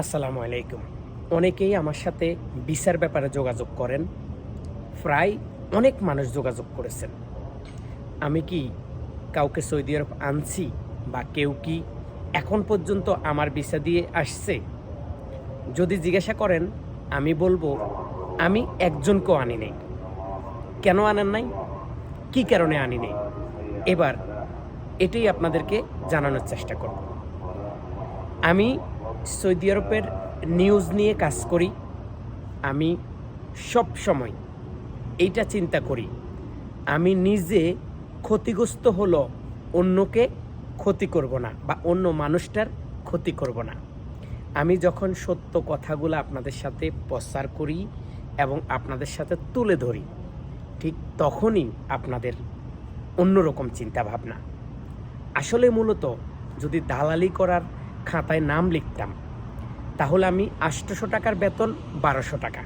আসসালামু আলাইকুম। অনেকেই আমার সাথে বিচার ব্যাপারে যোগাযোগ করেন। প্রায় অনেক মানুষ যোগাযোগ করেছেন। আমি কি কাউকে সৌদি আরব আনছি বা কেউ কি এখন পর্যন্ত আমার ভিসা দিয়ে আসছে? যদি জিজ্ঞাসা করেন, আমি বলব, আমি একজনকেও আনি নাই। কেন আনেন নাই? কি কারণে আনি নাই? এবার এটাই আপনাদেরকে জানানোর চেষ্টা করব। আমি সৌদি আরবের নিউজ নিয়ে কাজ করি, আমি সব সময় এইটা চিন্তা করি। আমি নিজে ক্ষতিগ্রস্ত হলো অন্যকে ক্ষতি করব না বা অন্য মানুষটার ক্ষতি করব না। আমি যখন সত্য কথাগুলো আপনাদের সাথে প্রচার করি এবং আপনাদের সাথে তুলে ধরি, ঠিক তখনই আপনাদের অন্যরকম চিন্তাভাবনা। আসলে মূলত যদি দালালি করার খাতায় নাম লিখতাম। তাহলে আমি আটশোশো টাকার বেতন বারোশো টাকা।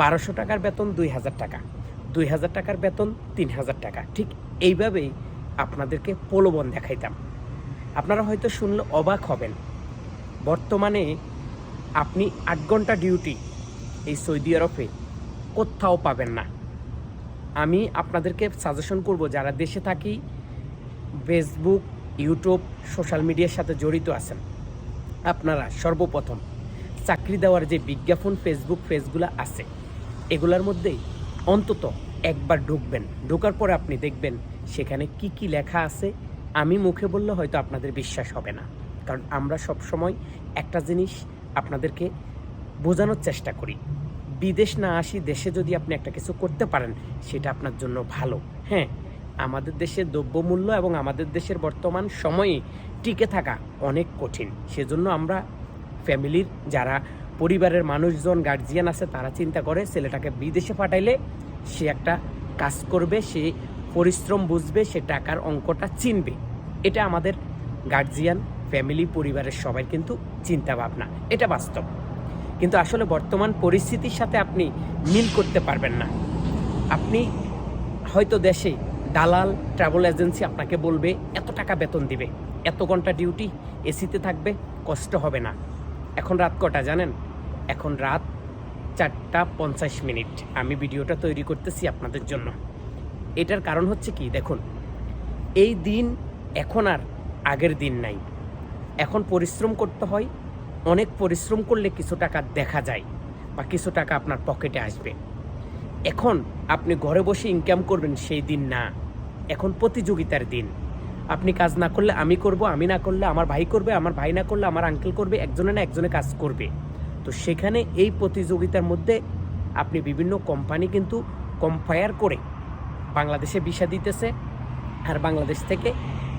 বারোশো টাকার বেতন দুই হাজার টাকা। দুই হাজার টাকার বেতন তিন হাজার টাকা। ঠিক এইভাবেই আপনাদেরকে প্রলোভন দেখাইতাম। আপনারা হয়তো শুনলে অবাক হবেন, বর্তমানে আপনি আট ঘণ্টা ডিউটি এই সৌদি আরবে কোথাও পাবেন না। আমি আপনাদেরকে সাজেশন করব, যারা দেশে থাকি, ফেসবুক ইউটিউব, সোশ্যাল মিডিয়ার সাথে জড়িত আছেন। আপনারা সর্বপ্রথম চাকরি দেওয়ার যে বিজ্ঞাপন, ফেসবুক পেজগুলো আছে, এগুলার মধ্যেই অন্তত একবার ঢুকবেন। ঢোকার পরে আপনি দেখবেন সেখানে কি কি লেখা আছে। আমি মুখে বললে হয়তো আপনাদের বিশ্বাস হবে না। কারণ আমরা সব সময় একটা জিনিস আপনাদেরকে বোঝানোর চেষ্টা করি। বিদেশ না আসি, দেশে যদি আপনি একটা কিছু করতে পারেন, সেটা আপনার জন্য ভালো। হ্যাঁ আমাদের দেশের দ্রব্যমূল্য এবং আমাদের দেশের বর্তমান সময়ে টিকে থাকা অনেক কঠিন। সেজন্য আমরা ফ্যামিলির যারা পরিবারের মানুষজন গার্জিয়ান আছে, তারা চিন্তা করে ছেলেটাকে বিদেশে পাঠাইলে সে একটা কাজ করবে, সে পরিশ্রম বুঝবে, সে টাকার অঙ্কটা চিনবে। এটা আমাদের গার্জিয়ান ফ্যামিলি পরিবারের সবাই কিন্তু চিন্তা ভাবনা। এটা বাস্তব। কিন্তু আসলে বর্তমান পরিস্থিতির সাথে আপনি মিল করতে পারবেন না। আপনি হয়তো দেশে দালাল ট্রাভেল এজেন্সি আপনাকে বলবে, এত টাকা বেতন দিবে, এত ঘণ্টা ডিউটি এসিতে থাকবে, কষ্ট হবে না। এখন রাত কটা জানেন? এখন রাত চারটা পঞ্চাশ মিনিট। আমি ভিডিওটা তৈরি করতেছি আপনাদের জন্য। এটার কারণ হচ্ছে কি? দেখুন, এই দিন এখন আর আগের দিন নাই। এখন পরিশ্রম করতে হয়, অনেক পরিশ্রম করলে কিছু টাকা দেখা যায় বা কিছু টাকা আপনার পকেটে আসবে। এখন আপনি ঘরে বসে ইনকাম করবেন সেই দিন না। এখন প্রতিযোগিতার দিন। আপনি কাজ না করলে আমি করব, আমি না করলে আমার ভাই করবে, আমার ভাই না করলে আমার আঙ্কেল করবে, একজনে না একজনে কাজ করবে। তো সেখানে এই প্রতিযোগিতার মধ্যে আপনি বিভিন্ন কোম্পানি কিন্তু কম্পায়ার করে বাংলাদেশে ভিসা দিতেছে আর বাংলাদেশ থেকে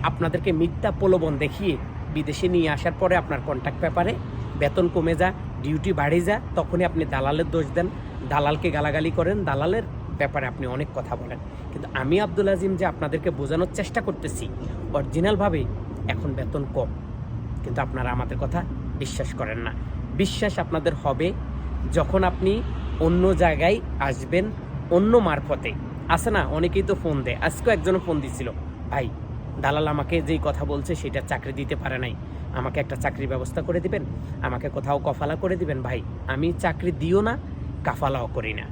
আপনাদেরকে মিথ্যা প্রলোভন দেখিয়ে বিদেশে নিয়ে আসার পরে আপনার কন্ট্যাক্ট ব্যাপারে বেতন কমে যা ডিউটি বাড়ে যা, তখনই আপনি দালালের দোষ দেন। দালালকে গালাগালি করেন, দালালের ব্যাপারে আপনি অনেক কথা বলেন। কিন্তু আমি আব্দুল আজিম যে আপনাদেরকে বোঝানোর চেষ্টা করতেছি, অরিজিনালভাবে এখন বেতন কম। কিন্তু আপনারা আমাদের কথা বিশ্বাস করেন না। বিশ্বাস আপনাদের হবে যখন আপনি অন্য জায়গায় আসবেন অন্য মারফতে। আছে না? অনেকেই তো ফোন দেয়। আজকেও একজনও ফোন দিছিল, ভাই, দালাল আমাকে যেই কথা বলছে সেটা চাকরি দিতে পারে নাই। আমাকে একটা চাকরির ব্যবস্থা করে দিবেন, আমাকে কোথাও কফালা করে দিবেন। ভাই, আমি চাকরি দিও না কাফালাও করি না।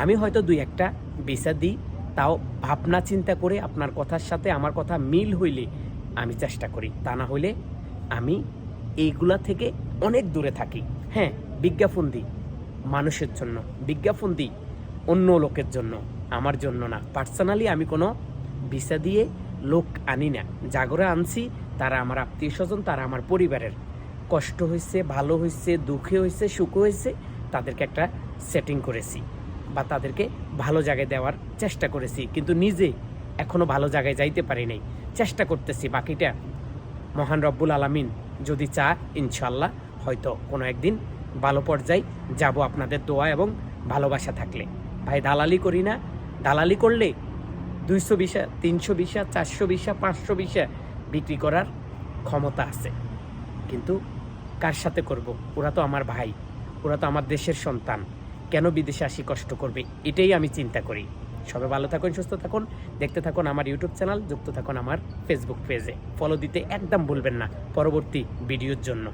আমি হয়তো দুই একটা ভিসা দিই, তাও ভাবনা চিন্তা করে আপনার কথার সাথে আমার কথা মিল হইলে আমি চেষ্টা করি। তা না হইলে আমি এইগুলা থেকে অনেক দূরে থাকি। হ্যাঁ বিজ্ঞাপন দিই মানুষের জন্য। বিজ্ঞাপন দিই অন্য লোকের জন্য, আমার জন্য না। পার্সোনালি আমি কোনো ভিসা দিয়ে লোক আনি না। জাগরে আনছি, তারা আমার আত্মীয় স্বজন তারা আমার পরিবারের। কষ্ট হয়েছে ভালো হয়েছে দুঃখে হয়েছে সুখ হয়েছে তাদেরকে একটা সেটিং করেছি বা তাদেরকে ভালো জায়গায় দেওয়ার চেষ্টা করেছি। কিন্তু নিজে এখনও ভালো জায়গায় যাইতে পারি নাই। চেষ্টা করতেছি। বাকিটা মহান রব্বুল আলামিন যদি চা ইনশাল্লাহ হয়তো কোনো একদিন ভালো পর্যায়ে যাব আপনাদের দোয়া এবং ভালোবাসা থাকলে। ভাই, দালালি করি না। দালালি করলে দুইশো বিশা, তিনশো বিশা, চারশো বিশা, পাঁচশো বিশা বিক্রি করার ক্ষমতা আছে। কিন্তু কার সাথে করব? ওরা তো আমার ভাই। ওরা তো আমার দেশের সন্তান। কেন বিদেশে আসি কষ্ট করবে? এটাই আমি চিন্তা করি। সবাই ভালো থাকুন, সুস্থ থাকুন, দেখতে থাকুন আমার ইউটিউব চ্যানেল, যুক্ত থাকুন আমার ফেসবুক পেজে ফলো দিতে একদম ভুলবেন না, পরবর্তী ভিডিওর জন্য।